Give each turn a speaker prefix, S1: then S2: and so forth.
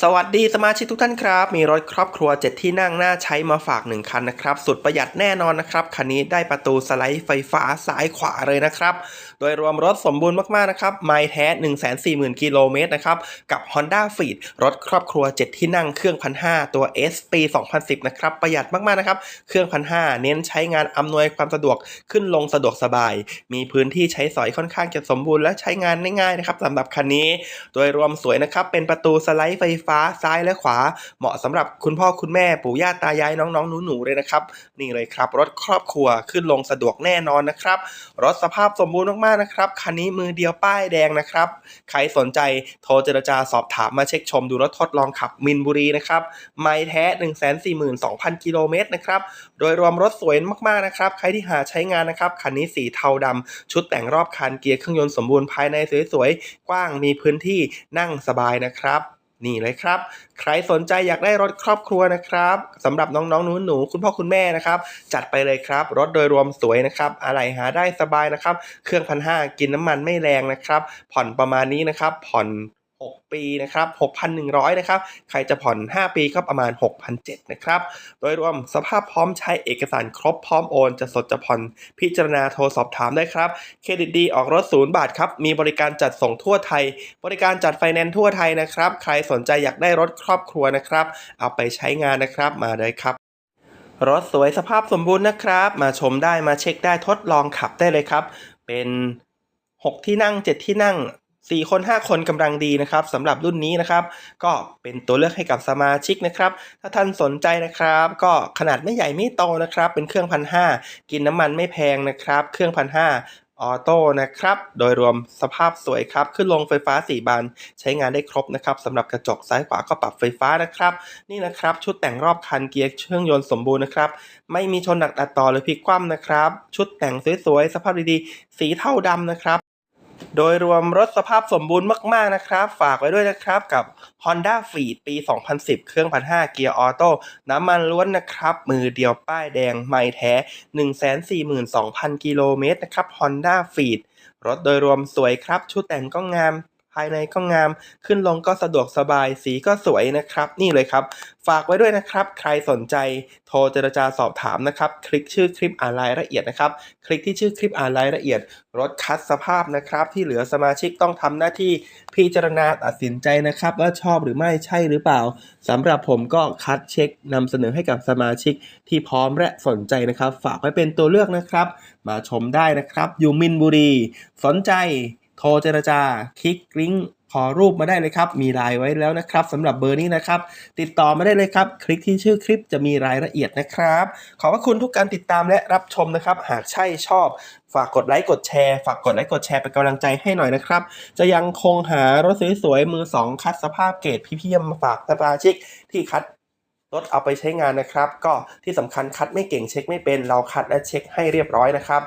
S1: สวัสดีสมาชิกทุกท่านครับ มีรถครอบครัว 7 ที่นั่งน่าใช้มาฝาก 1 คันนะครับ สุดประหยัดแน่นอนนะครับ คันนี้ได้ประตูสไลด์ไฟฟ้าซ้ายขวาเลยนะครับ โดยรวมรถสมบูรณ์มาก ๆ นะครับไมล์แท้ 140,000 กิโลเมตรนะครับ กับ Honda f e e d รถครอบครัว 7 ที่นั่งเครื่อง1,500ตัว S ปี 2010 นะครับ ประหยัดมาก ๆ นะครับ เครื่อง1,500เน้นใช้งานอำนวยความสะดวกขึ้นลงสะดวกสบาย มีพื้นที่ใช้สอยค่อนข้างจะสมบูรณ์และใช้งานง่ายๆนะครับสำหรับคันนี้ โดยรวมสวยนะครับเป็นประตูสไลด์ไฟฟ้าซ้ายและขวา เหมาะสำหรับคุณพ่อคุณแม่ปู่ย่าตายายน้องๆหนูๆเลยนะครับนี่เลยครับ รถครอบครัวขึ้นลงสะดวกแน่นอนนะครับ รถสภาพสมบูรณ์มากๆนะครับคันนี้มือเดียวป้ายแดงนะครับ ใครสนใจโทรเจรจาสอบถามมาเช็คชมดูรถทดลองขับมินบุรีนะครับไม่แท้ 142,000 กิโลเมตรนะครับโดยรวมรถสวยมากๆนะครับ ใครที่หาใช้งานนะครับคันนี้สีเทาดำชุดแต่งรอบคันเกียร์เครื่องยนต์สมบูรณ์ภายในสวยๆ กว้างมีพื้นที่นั่งสบายนะครับ นี่เลยครับ ใครสนใจอยากได้รถครอบครัวนะครับสำหรับน้องๆหนูๆคุณพ่อคุณแม่นะครับ จัดไปเลยครับ รถโดยรวมสวยนะครับ อะไรหาได้สบายนะครับ เครื่องพันห้ากินน้ำมันไม่แรงนะครับ ผ่อนประมาณนี้นะครับ ผ่อน 6 ปีนะครับ 6,100 นะครับ ใครจะผ่อน 5 ปีก็ประมาณ6,700นะครับ โดยรวมสภาพพร้อมใช้เอกสารครบพร้อมโอน จะสดจะผ่อนพิจารณาโทรสอบถามได้ครับ เครดิตดีออกรถศูนย์บาทครับ มีบริการจัดส่งทั่วไทย บริการจัดไฟแนนซ์ทั่วไทยนะครับ ใครสนใจอยากได้รถครอบครัวนะครับ เอาไปใช้งานนะครับ มาเลยครับรถสวยสภาพสมบูรณ์นะครับ มาชมได้มาเช็คได้ทดลองขับได้เลยครับ เป็น 6 ที่นั่ง 7 ที่นั่ง 4 คน 5 คนกำลังดีนะครับสำหรับรุ่นนี้นะครับ ก็เป็นตัวเลือกให้กับสมาชิกนะครับ ถ้าท่านสนใจนะครับ ก็ขนาดไม่ใหญ่ไม่โตนะครับ เป็นเครื่องพันห้ากินน้ำมันไม่แพงนะครับ เครื่องพันห้าออโต้นะครับ โดยรวมสภาพสวยครับ ขึ้นลงไฟฟ้า 4 บาน ใช้งานได้ครบนะครับสำหรับกระจกซ้ายขวาก็ปรับไฟฟ้านะครับ นี่นะครับ ชุดแต่งรอบคันเกียร์เครื่องยนต์สมบูรณ์นะครับ ไม่มีชนหนักตัดต่อหรือพลิกคว่ำนะครับ ชุดแต่งสวยๆ สภาพดีๆ สีเทาดำนะครับ โดยรวมรถสภาพสมบูรณ์มาก ๆ นะครับ ฝากไว้ด้วยนะครับกับ Honda f e e d ปี 2010 เครื่อง 1,500 เกียร์ออโต้น้ำมันล้วนนะครับ มือเดียวป้ายแดงไม่แท้ 142,000 กิโลเมตรนะครับ Honda f e e d รถโดยรวมสวยครับ ชุดแต่งก็งาม ภายในก็งาม ขึ้นลงก็สะดวกสบาย สีก็สวยนะครับ นี่เลยครับ ฝากไว้ด้วยนะครับ ใครสนใจ โทรเจรจาสอบถามนะครับ คลิกชื่อคลิปอ่านรายละเอียดนะครับ คลิกที่ชื่อคลิปอ่านรายละเอียด รถคัดสภาพนะครับ ที่เหลือสมาชิกต้องทำหน้าที่พิจารณาตัดสินใจนะครับ ว่าชอบหรือไม่ใช่หรือเปล่าสำหรับผมก็คัดเช็คนำเสนอให้กับสมาชิกที่พร้อมและสนใจนะครับ ฝากไว้เป็นตัวเลือกนะครับ มาชมได้นะครับ อยู่มินบุรี สนใจ โทรเจรจา คลิกลิงก์ขอรูปมาได้เลยครับ มีไลน์ไว้แล้วนะครับสำหรับเบอร์นี้นะครับ ติดต่อมาได้เลยครับ คลิกที่ชื่อคลิปจะมีรายละเอียดนะครับ ขอบพระคุณทุกการติดตามและรับชมนะครับ หากใช่ชอบ ฝากกดไลค์กดแชร์ ฝากกดไลค์กดแชร์เป็นกำลังใจให้หน่อยนะครับ จะยังคงหารถสวยๆมือสองคัดสภาพเกรดพี่ๆมาฝากสมาชิกที่คัดรถเอาไปใช้งานนะครับ ก็ที่สำคัญคัดไม่เก่งเช็คไม่เป็น เราคัดและเช็คให้เรียบร้อยนะครับ